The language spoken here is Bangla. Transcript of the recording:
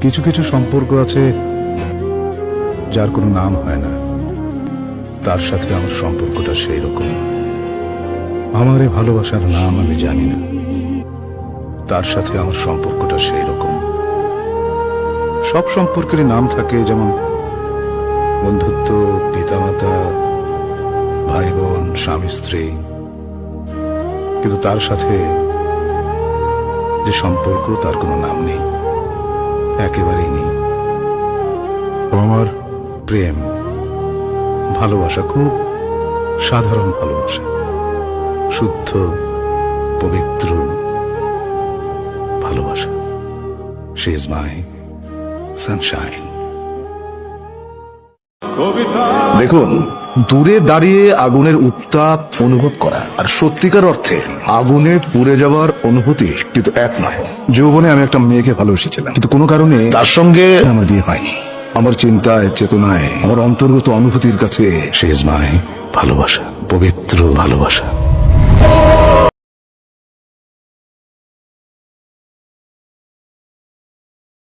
কিছু কিছু সম্পর্ক আছে যার কোনো নাম হয় না। তার সাথে আমার সম্পর্কটা সেই রকম। আমার এই ভালোবাসার নাম আমি জানি না। তার সাথে আমার সম্পর্কটা সেই রকম। সব সম্পর্কেরই নাম থাকে যেমন বন্ধুত্ব, পিতামাতা ভাই বোন স্বামী, স্ত্রী। কিন্তু তার সাথে যে সম্পর্ক, তার কোনো নাম নেই। একেবারেই নেই। ও আমার প্রেম ভালোবাসা খুব সাধারণ ভালোবাসা। শুদ্ধ পবিত্র ভালোবাসা। সে ইজ মাই সানশাইন দেখুন দূরে দাঁড়িয়ে আগুনের উত্তাপ অনুভব করা। আর সত্যিকার অর্থে আগুনে পুড়ে যাওয়ার অনুভূতি কিন্তু এক নয়। যৌবনে আমি একটা মেয়েকে ভালোবেসেছিলাম। কিন্তু কোনো কারণে তার সঙ্গে আমার বিয়ে হয়নি। আমার চিন্তায়, চেতনায়, আমার অন্তর্গত অনুভূতির কাছে শেষ মায় ভালোবাসা, পবিত্র ভালোবাসা।